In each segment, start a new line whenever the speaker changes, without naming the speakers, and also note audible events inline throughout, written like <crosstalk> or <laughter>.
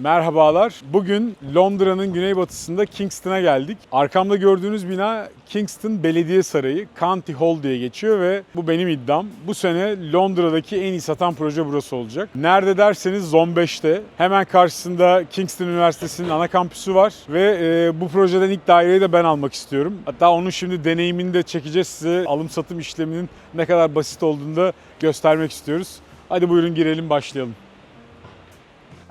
Merhabalar. Bugün Londra'nın güneybatısında Kingston'a geldik. Arkamda gördüğünüz bina Kingston Belediye Sarayı, County Hall diye geçiyor ve bu benim iddiam. Bu sene Londra'daki en iyi satan proje burası olacak. Nerede derseniz Zone 5'te. Hemen karşısında Kingston Üniversitesi'nin ana kampüsü var ve e, bu projeden ilk daireyi de ben almak istiyorum. Hatta onun şimdi deneyimini de çekeceğiz size. Alım satım işleminin ne kadar basit olduğunu da göstermek istiyoruz. Hadi buyurun girelim başlayalım.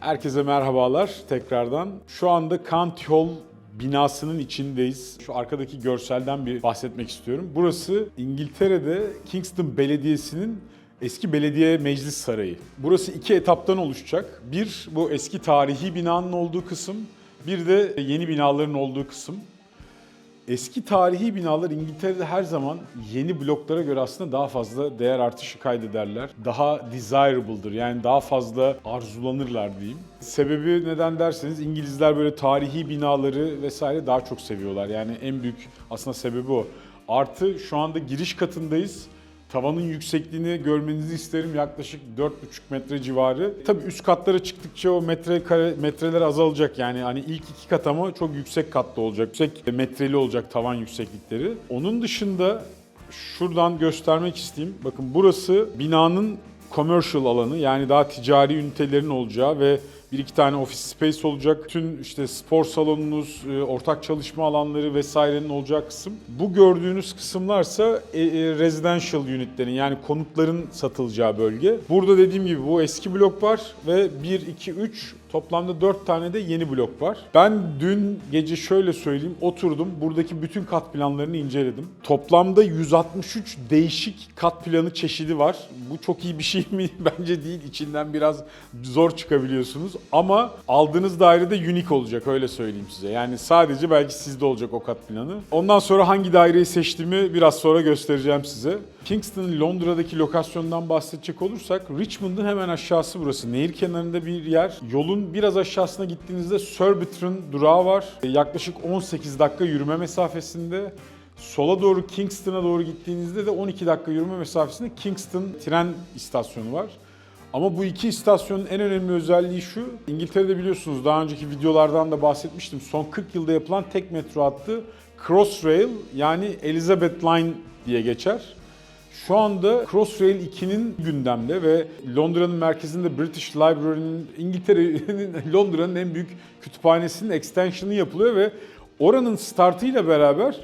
Herkese merhabalar tekrardan. Şu anda County Hall binasının içindeyiz. Şu arkadaki görselden bir bahsetmek istiyorum. Burası İngiltere'de Kingston Belediyesi'nin eski belediye meclis sarayı. Burası iki etaptan oluşacak. Bir bu eski tarihi binanın olduğu kısım, bir de yeni binaların olduğu kısım. Eski tarihi binalar İngiltere'de her zaman yeni bloklara göre aslında daha fazla değer artışı kaydederler. Daha desirable'dır yani daha fazla arzulanırlar diyeyim. Sebebi neden derseniz İngilizler böyle tarihi binaları vesaire daha çok seviyorlar. Yani en büyük aslında sebebi o. Artı şu anda giriş katındayız. Tavanın yüksekliğini görmenizi isterim yaklaşık 4,5 metre civarı. Tabii üst katlara çıktıkça o metre kare, metreler azalacak yani hani ilk iki kat ama çok yüksek katlı olacak. Yüksek metreli olacak tavan yükseklikleri. Onun dışında şuradan göstermek isteyeyim. Bakın burası binanın commercial alanı yani daha ticari ünitelerin olacağı ve bir iki tane office space olacak. Bütün işte spor salonunuz, e, ortak çalışma alanları vesairenin olacağı kısım. Bu gördüğünüz kısımlarsa e, e, residential unitlerin yani konutların satılacağı bölge. Burada dediğim gibi bu eski blok var ve 1, 2, 3 Toplamda 4 tane de yeni blok var. Ben dün gece şöyle söyleyeyim oturdum buradaki bütün kat planlarını inceledim. Toplamda 163 değişik kat planı çeşidi var. Bu çok iyi bir şey mi? <laughs> Bence değil. İçinden biraz zor çıkabiliyorsunuz. Ama aldığınız dairede unique olacak öyle söyleyeyim size. Yani sadece belki sizde olacak o kat planı. Ondan sonra hangi daireyi seçtiğimi biraz sonra göstereceğim size. Kingston Londra'daki lokasyondan bahsedecek olursak Richmond'un hemen aşağısı burası. Nehir kenarında bir yer. Yolun biraz aşağısına gittiğinizde Surbiton durağı var. Yaklaşık 18 dakika yürüme mesafesinde. Sola doğru Kingston'a doğru gittiğinizde de 12 dakika yürüme mesafesinde Kingston tren istasyonu var. Ama bu iki istasyonun en önemli özelliği şu. İngiltere'de biliyorsunuz daha önceki videolardan da bahsetmiştim. Son 40 yılda yapılan tek metro hattı Crossrail yani Elizabeth Line diye geçer. Şu anda Crossrail 2'nin gündemde ve Londra'nın merkezinde British Library'nin İngiltere'nin <laughs> Londra'nın en büyük kütüphanesinin extension'ı yapılıyor ve oranın startıyla beraber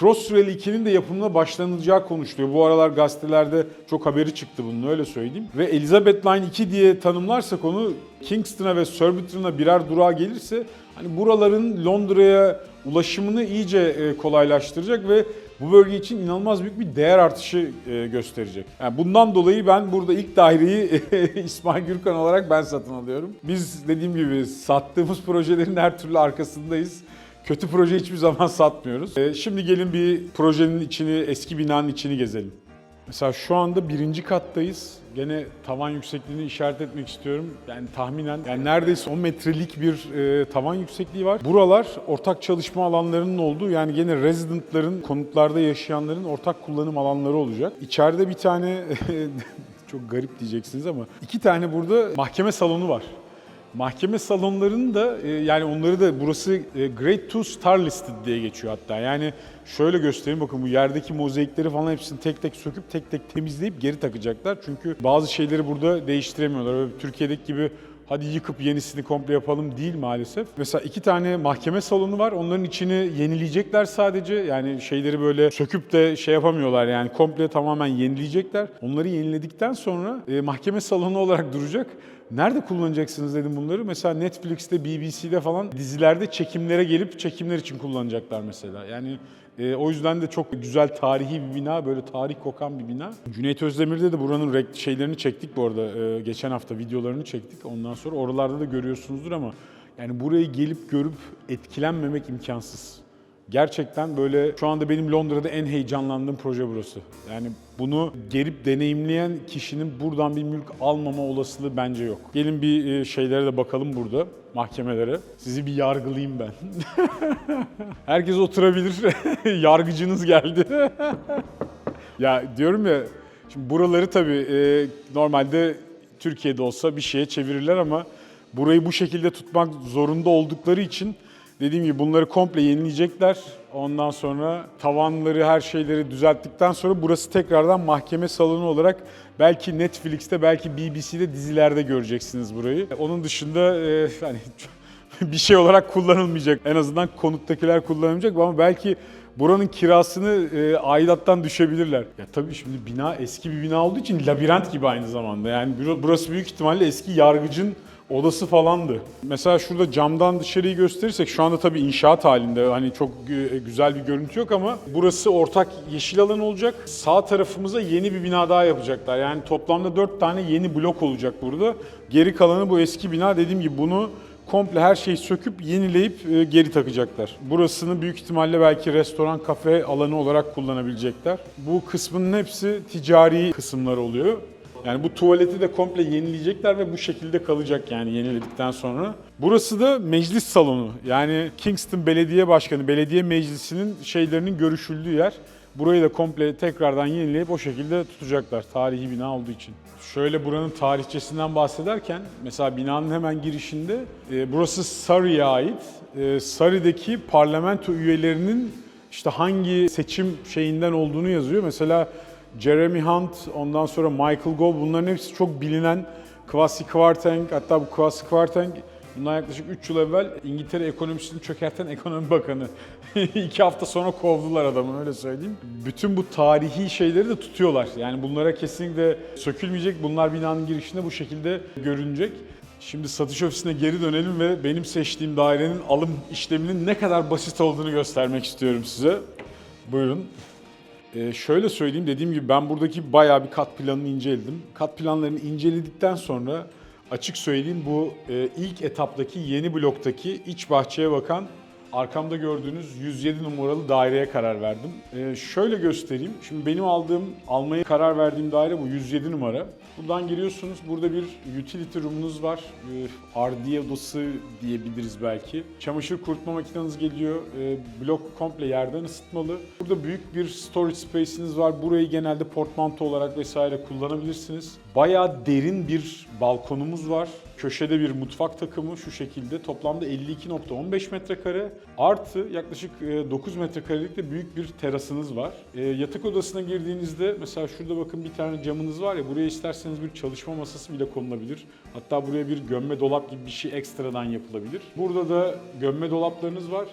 Crossrail 2'nin de yapımına başlanılacağı konuşuluyor. Bu aralar gazetelerde çok haberi çıktı bunun öyle söyleyeyim. Ve Elizabeth Line 2 diye tanımlarsak onu Kingston'a ve Surbiton'a birer durağa gelirse hani buraların Londra'ya ulaşımını iyice e, kolaylaştıracak ve bu bölge için inanılmaz büyük bir değer artışı e, gösterecek. Yani bundan dolayı ben burada ilk daireyi <laughs> İsmail Gürkan olarak ben satın alıyorum. Biz dediğim gibi sattığımız <laughs> projelerin her türlü arkasındayız. Kötü proje hiçbir zaman satmıyoruz. E, Şimdi gelin bir projenin içini, eski binanın içini gezelim. Mesela şu anda birinci kattayız. Gene tavan yüksekliğini işaret etmek istiyorum. Yani tahminen yani neredeyse 10 metrelik bir e, tavan yüksekliği var. Buralar ortak çalışma alanlarının olduğu yani gene residentların, konutlarda yaşayanların ortak kullanım alanları olacak. İçeride bir tane <laughs> çok garip diyeceksiniz ama iki tane burada mahkeme salonu var. Mahkeme salonlarının da e, yani onları da burası e, Grade 2 Star Listed diye geçiyor hatta. Yani şöyle göstereyim bakın bu yerdeki mozaikleri falan hepsini tek tek söküp tek tek temizleyip geri takacaklar. Çünkü bazı şeyleri burada değiştiremiyorlar. Öyle Türkiye'deki gibi hadi yıkıp yenisini komple yapalım değil maalesef. Mesela iki tane mahkeme salonu var. Onların içini yenileyecekler sadece. Yani şeyleri böyle söküp de şey yapamıyorlar yani komple tamamen yenileyecekler. Onları yeniledikten sonra e, mahkeme salonu olarak duracak. Nerede kullanacaksınız dedim bunları. Mesela Netflix'te, BBC'de falan dizilerde çekimlere gelip çekimler için kullanacaklar mesela. Yani e, o yüzden de çok güzel tarihi bir bina, böyle tarih kokan bir bina. Cüneyt Özdemir'de de buranın şeylerini çektik bu arada. E, geçen hafta videolarını çektik. Ondan sonra oralarda da görüyorsunuzdur ama yani burayı gelip görüp etkilenmemek imkansız. Gerçekten böyle şu anda benim Londra'da en heyecanlandığım proje burası. Yani bunu gelip deneyimleyen kişinin buradan bir mülk almama olasılığı bence yok. Gelin bir e, şeylere de bakalım burada, mahkemelere. Sizi bir yargılayayım ben. <laughs> Herkes oturabilir. <laughs> Yargıcınız geldi. <laughs> ya diyorum ya, şimdi buraları tabii e, normalde Türkiye'de olsa bir şeye çevirirler ama burayı bu şekilde tutmak zorunda oldukları için dediğim gibi bunları komple yenileyecekler. Ondan sonra tavanları her şeyleri düzelttikten sonra burası tekrardan mahkeme salonu olarak belki Netflix'te belki BBC'de dizilerde göreceksiniz burayı. Onun dışında e, hani <laughs> bir şey olarak kullanılmayacak. En azından konuttakiler kullanılmayacak ama belki buranın kirasını e, aidattan düşebilirler. Ya tabii şimdi bina eski bir bina olduğu için labirent gibi aynı zamanda. Yani bura- burası büyük ihtimalle eski yargıcın odası falandı. Mesela şurada camdan dışarıyı gösterirsek şu anda tabii inşaat halinde hani çok gü- güzel bir görüntü yok ama burası ortak yeşil alan olacak. Sağ tarafımıza yeni bir bina daha yapacaklar. Yani toplamda 4 tane yeni blok olacak burada. Geri kalanı bu eski bina dediğim gibi bunu komple her şeyi söküp yenileyip e, geri takacaklar. Burasını büyük ihtimalle belki restoran, kafe alanı olarak kullanabilecekler. Bu kısmının hepsi ticari kısımlar oluyor. Yani bu tuvaleti de komple yenileyecekler ve bu şekilde kalacak yani yeniledikten sonra. Burası da meclis salonu. Yani Kingston Belediye Başkanı, belediye meclisinin şeylerinin görüşüldüğü yer. Burayı da komple tekrardan yenileyip o şekilde tutacaklar tarihi bina olduğu için. Şöyle buranın tarihçesinden bahsederken mesela binanın hemen girişinde e, burası Surrey'e ait. E, Surrey'deki parlamento üyelerinin işte hangi seçim şeyinden olduğunu yazıyor. Mesela Jeremy Hunt, ondan sonra Michael Gove bunların hepsi çok bilinen Kwasi Kwarteng hatta bu Kwasi Kwarteng bundan yaklaşık 3 yıl evvel İngiltere ekonomisini çökerten ekonomi bakanı. <laughs> İki hafta sonra kovdular adamı öyle söyleyeyim. Bütün bu tarihi şeyleri de tutuyorlar. Yani bunlara kesinlikle sökülmeyecek. Bunlar binanın girişinde bu şekilde görünecek. Şimdi satış ofisine geri dönelim ve benim seçtiğim dairenin alım işleminin ne kadar basit olduğunu göstermek istiyorum size. Buyurun. Ee, şöyle söyleyeyim dediğim gibi ben buradaki bayağı bir kat planını inceledim. Kat planlarını inceledikten sonra açık söyleyeyim bu e, ilk etaptaki yeni bloktaki iç bahçeye bakan arkamda gördüğünüz 107 numaralı daireye karar verdim. Ee, şöyle göstereyim. Şimdi benim aldığım, almaya karar verdiğim daire bu 107 numara. Buradan giriyorsunuz. Burada bir utility room'unuz var. Ee, RD odası diyebiliriz belki. Çamaşır kurutma makineniz geliyor. Ee, blok komple yerden ısıtmalı. Burada büyük bir storage space'iniz var. Burayı genelde portmanto olarak vesaire kullanabilirsiniz. Bayağı derin bir balkonumuz var. Köşede bir mutfak takımı şu şekilde. Toplamda 52.15 metrekare. Artı yaklaşık e, 9 metrekarelik de büyük bir terasınız var. E, Yatak odasına girdiğinizde mesela şurada bakın bir tane camınız var ya buraya isterseniz bir çalışma masası bile konulabilir. Hatta buraya bir gömme dolap gibi bir şey ekstradan yapılabilir. Burada da gömme dolaplarınız var.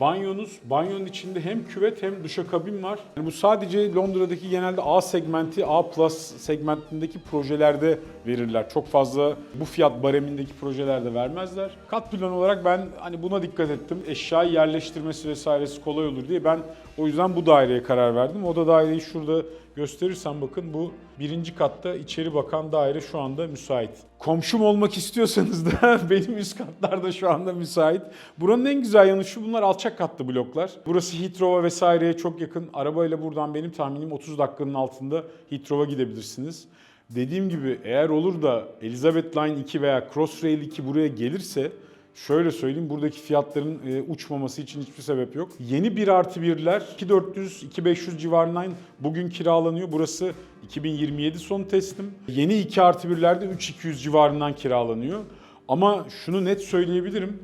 Banyonuz, banyonun içinde hem küvet hem duşakabin var. Yani bu sadece Londra'daki genelde A segmenti, A plus segmentindeki projelerde verirler. Çok fazla bu fiyat baremindeki projelerde vermezler. Kat plan olarak ben hani buna dikkat ettim. Eşyayı yerleştirmesi vesairesi kolay olur diye ben o yüzden bu daireye karar verdim. O da daireyi şurada gösterirsem bakın bu birinci katta içeri bakan daire şu anda müsait. Komşum olmak istiyorsanız da <laughs> benim üst katlarda şu anda müsait. Buranın en güzel yanı şu bunlar alçak katlı bloklar. Burası Heathrow'a vesaireye çok yakın. Arabayla buradan benim tahminim 30 dakikanın altında Heathrow'a gidebilirsiniz. Dediğim gibi eğer olur da Elizabeth Line 2 veya Crossrail 2 buraya gelirse Şöyle söyleyeyim buradaki fiyatların e, uçmaması için hiçbir sebep yok. Yeni 1 artı 1'ler 2400-2500 civarından bugün kiralanıyor. Burası 2027 son teslim. Yeni 2 artı 1'ler de 3200 civarından kiralanıyor. Ama şunu net söyleyebilirim.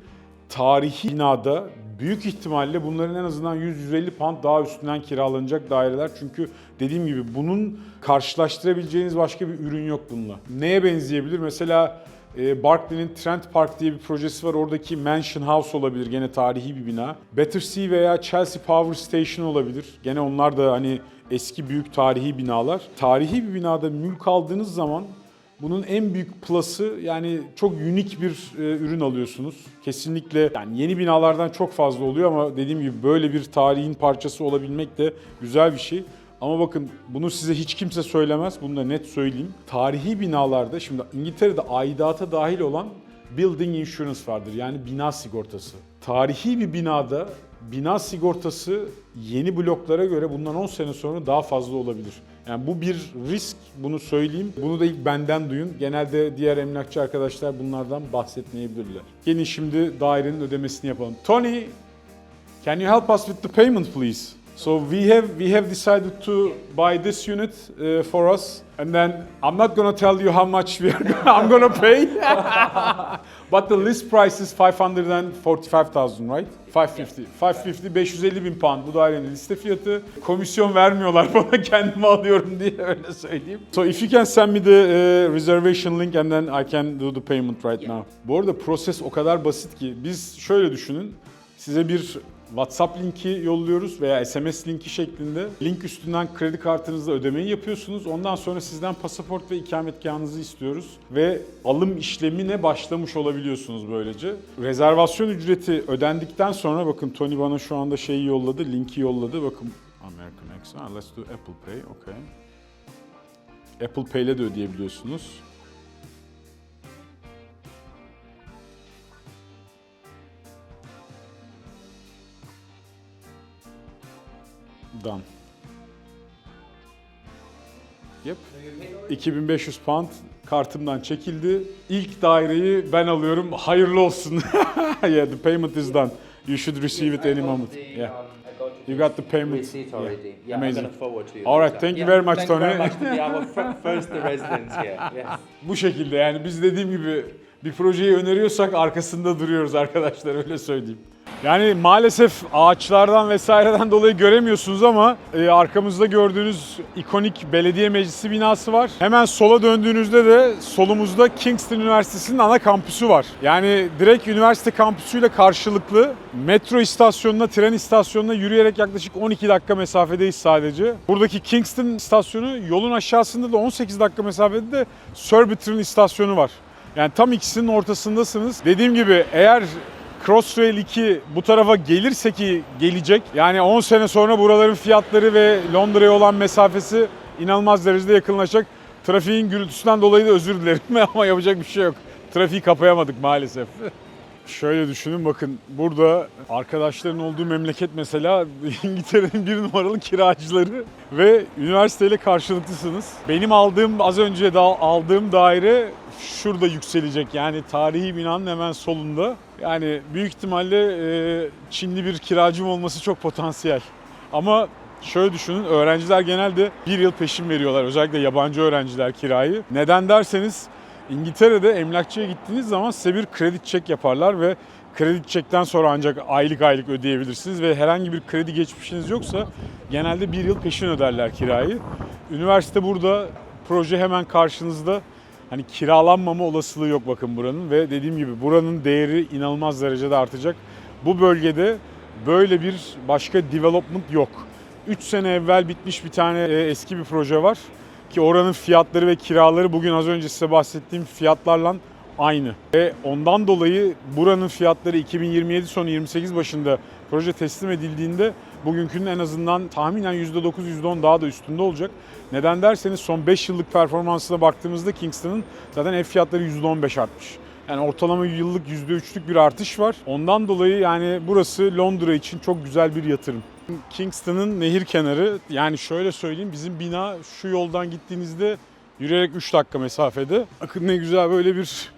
Tarihi binada büyük ihtimalle bunların en azından 100-150 pound daha üstünden kiralanacak daireler. Çünkü dediğim gibi bunun karşılaştırabileceğiniz başka bir ürün yok bununla. Neye benzeyebilir? Mesela Barclay'nin Trent Park diye bir projesi var. Oradaki Mansion House olabilir. Gene tarihi bir bina. Battersea veya Chelsea Power Station olabilir. Gene onlar da hani eski büyük tarihi binalar. Tarihi bir binada mülk aldığınız zaman bunun en büyük plus'ı yani çok unik bir e, ürün alıyorsunuz. Kesinlikle yani yeni binalardan çok fazla oluyor ama dediğim gibi böyle bir tarihin parçası olabilmek de güzel bir şey. Ama bakın bunu size hiç kimse söylemez. Bunu da net söyleyeyim. Tarihi binalarda şimdi İngiltere'de aidata dahil olan building insurance vardır. Yani bina sigortası. Tarihi bir binada bina sigortası yeni bloklara göre bundan 10 sene sonra daha fazla olabilir. Yani bu bir risk, bunu söyleyeyim. Bunu da ilk benden duyun. Genelde diğer emlakçı arkadaşlar bunlardan bahsetmeyebilirler. Gelin şimdi dairenin ödemesini yapalım. Tony, can you help us with the payment please? So we have we have decided to buy this unit uh, for us, and then I'm not gonna tell you how much we are, <laughs> I'm gonna pay, <laughs> but the list price is 545,000, right? 550, 550, 550 bin pound bu dairenin liste fiyatı. Komisyon vermiyorlar <laughs> bana kendimi alıyorum diye öyle söyleyeyim. So if you can send me the uh, reservation link and then I can do the payment right now. Bu arada proses o kadar basit ki biz şöyle düşünün. Size bir WhatsApp linki yolluyoruz veya SMS linki şeklinde. Link üstünden kredi kartınızla ödemeyi yapıyorsunuz. Ondan sonra sizden pasaport ve ikametgahınızı istiyoruz. Ve alım işlemine başlamış olabiliyorsunuz böylece. Rezervasyon ücreti ödendikten sonra bakın Tony bana şu anda şeyi yolladı, linki yolladı. Bakın American Express. Let's do Apple Pay. Okay. Apple Pay ile de ödeyebiliyorsunuz. Done. Yep. 2500 pound kartımdan çekildi. İlk daireyi ben alıyorum. Hayırlı olsun. <laughs> yeah, the payment is done. You should receive it any moment. Yeah. You got the payment.
receipt
Yeah.
already. Yeah, I'm
Amazing.
gonna forward to you.
All right, thank you
Yeah,
very much,
thank you very
Tony.
much <laughs> to be our fir- first residence here. <laughs> Yes.
Bu şekilde yani biz dediğim gibi bir projeyi öneriyorsak arkasında duruyoruz arkadaşlar öyle söyleyeyim. Yani maalesef ağaçlardan vesaireden <laughs> dolayı göremiyorsunuz ama e, arkamızda gördüğünüz ikonik belediye meclisi binası var. Hemen sola döndüğünüzde de solumuzda Kingston Üniversitesi'nin ana kampüsü var. Yani direkt üniversite kampüsüyle karşılıklı metro istasyonuna, tren istasyonuna yürüyerek yaklaşık 12 dakika mesafedeyiz sadece. Buradaki Kingston istasyonu yolun aşağısında da 18 dakika mesafede de Surbiton istasyonu var. Yani tam ikisinin ortasındasınız. Dediğim gibi eğer Crossrail 2 bu tarafa gelirse ki gelecek. Yani 10 sene sonra buraların fiyatları ve Londra'ya olan mesafesi inanılmaz derecede yakınlaşacak. Trafiğin gürültüsünden dolayı da özür dilerim <laughs> ama yapacak bir şey yok. Trafiği kapayamadık maalesef. <laughs> Şöyle düşünün bakın burada arkadaşların olduğu memleket mesela <laughs> İngiltere'nin bir numaralı kiracıları ve üniversiteyle karşılıklısınız. Benim aldığım az önce da aldığım daire şurada yükselecek yani tarihi binanın hemen solunda. Yani büyük ihtimalle e, Çinli bir kiracım olması çok potansiyel. Ama şöyle düşünün öğrenciler genelde bir yıl peşin veriyorlar özellikle yabancı öğrenciler kirayı. Neden derseniz İngiltere'de emlakçıya gittiğiniz zaman size bir kredi çek yaparlar ve kredi çekten sonra ancak aylık aylık ödeyebilirsiniz ve herhangi bir kredi geçmişiniz yoksa genelde bir yıl peşin öderler kirayı. Üniversite burada, proje hemen karşınızda. Hani kiralanmama olasılığı yok bakın buranın ve dediğim gibi buranın değeri inanılmaz derecede artacak. Bu bölgede böyle bir başka development yok. 3 sene evvel bitmiş bir tane e, eski bir proje var ki oranın fiyatları ve kiraları bugün az önce size bahsettiğim fiyatlarla aynı. Ve ondan dolayı buranın fiyatları 2027 sonu 28 başında proje teslim edildiğinde bugünkünün en azından tahminen %9 %10 daha da üstünde olacak. Neden derseniz son 5 yıllık performansına baktığımızda Kingston'ın zaten ev fiyatları %15 artmış. Yani ortalama yıllık %3'lük bir artış var. Ondan dolayı yani burası Londra için çok güzel bir yatırım. Kingston'ın nehir kenarı yani şöyle söyleyeyim bizim bina şu yoldan gittiğinizde yürüyerek 3 dakika mesafede. Bakın ne güzel böyle bir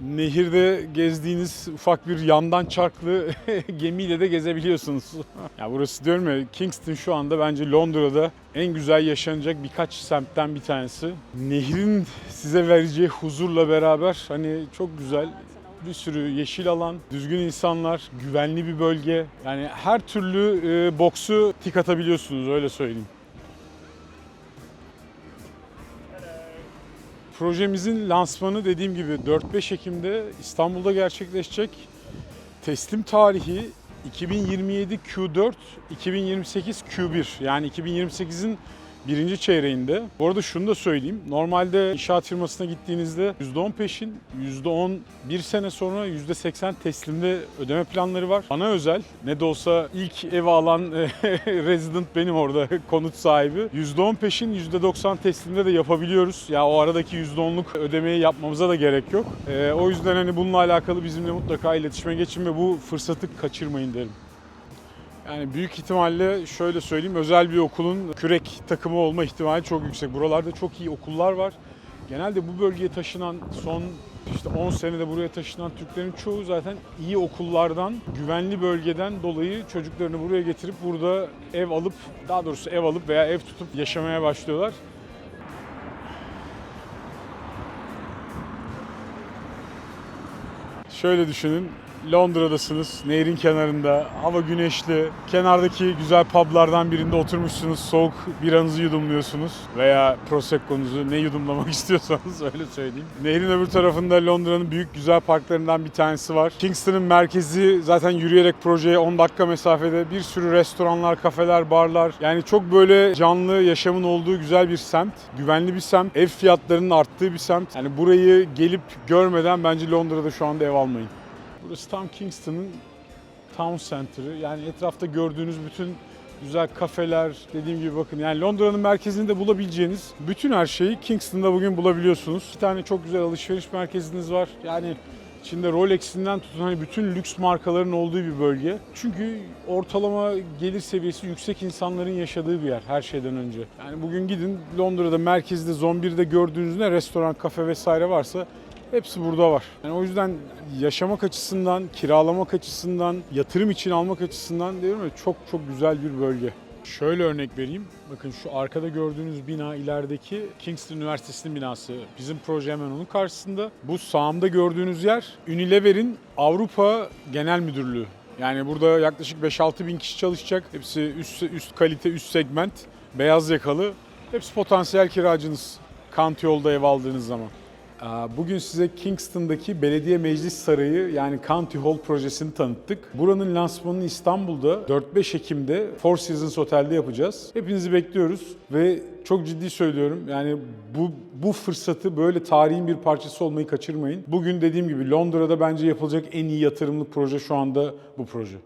nehirde gezdiğiniz ufak bir yandan çarklı <laughs> gemiyle de gezebiliyorsunuz. <laughs> ya burası diyorum ya Kingston şu anda bence Londra'da en güzel yaşanacak birkaç semtten bir tanesi. Nehrin size vereceği huzurla beraber hani çok güzel bir sürü yeşil alan, düzgün insanlar, güvenli bir bölge. Yani her türlü e, boksu tik atabiliyorsunuz öyle söyleyeyim. Projemizin lansmanı dediğim gibi 4-5 Ekim'de İstanbul'da gerçekleşecek. Teslim tarihi 2027 Q4, 2028 Q1 yani 2028'in birinci çeyreğinde. Bu arada şunu da söyleyeyim. Normalde inşaat firmasına gittiğinizde %10 peşin, %10 bir sene sonra %80 teslimde ödeme planları var. Bana özel ne de olsa ilk ev alan <laughs> resident benim orada <laughs> konut sahibi. %10 peşin, %90 teslimde de yapabiliyoruz. Ya o aradaki %10'luk ödemeyi yapmamıza da gerek yok. Ee, o yüzden hani bununla alakalı bizimle mutlaka iletişime geçin ve bu fırsatı kaçırmayın derim. Yani büyük ihtimalle şöyle söyleyeyim özel bir okulun kürek takımı olma ihtimali çok yüksek. Buralarda çok iyi okullar var. Genelde bu bölgeye taşınan son İşte 10 senede buraya taşınan Türklerin çoğu zaten iyi okullardan, güvenli bölgeden dolayı çocuklarını buraya getirip burada ev alıp, daha doğrusu ev alıp veya ev tutup yaşamaya başlıyorlar. Şöyle düşünün. Londra'dasınız, nehrin kenarında, hava güneşli, kenardaki güzel publardan birinde oturmuşsunuz, soğuk biranızı yudumluyorsunuz veya prosecco'nuzu ne yudumlamak <laughs> istiyorsanız öyle söyleyeyim. Nehrin öbür tarafında Londra'nın büyük güzel parklarından bir tanesi var. Kingston'ın merkezi zaten yürüyerek projeye 10 dakika mesafede bir sürü restoranlar, kafeler, barlar. Yani çok böyle canlı yaşamın olduğu güzel bir semt. Güvenli bir semt. Ev fiyatlarının arttığı bir semt. Yani burayı gelip görmeden bence Londra'da şu anda ev almayın. Burası tam Kingston'ın town center'ı. Yani etrafta gördüğünüz bütün güzel kafeler, dediğim gibi bakın yani Londra'nın merkezinde bulabileceğiniz bütün her şeyi Kingston'da bugün bulabiliyorsunuz. Bir tane çok güzel alışveriş merkeziniz var. Yani içinde Rolex'inden tutun hani bütün lüks markaların olduğu bir bölge. Çünkü ortalama gelir seviyesi yüksek insanların yaşadığı bir yer her şeyden önce. Yani bugün gidin Londra'da merkezde Zombir'de gördüğünüz ne restoran, kafe vesaire varsa Hepsi burada var. Yani o yüzden yaşamak açısından, kiralamak açısından, yatırım için almak açısından diyorum ya çok çok güzel bir bölge. Şöyle örnek vereyim. Bakın şu arkada gördüğünüz bina ilerideki Kingston Üniversitesi'nin binası. Bizim proje hemen onun karşısında. Bu sağımda gördüğünüz yer Unilever'in Avrupa Genel Müdürlüğü. Yani burada yaklaşık 5-6 bin kişi çalışacak. Hepsi üst, üst kalite, üst segment, beyaz yakalı. Hepsi potansiyel kiracınız. Kant yolda ev aldığınız zaman. Bugün size Kingston'daki Belediye Meclis Sarayı yani County Hall projesini tanıttık. Buranın lansmanını İstanbul'da 4-5 Ekim'de Four Seasons Otel'de yapacağız. Hepinizi bekliyoruz ve çok ciddi söylüyorum yani bu bu fırsatı böyle tarihin bir parçası olmayı kaçırmayın. Bugün dediğim gibi Londra'da bence yapılacak en iyi yatırımlık proje şu anda bu proje.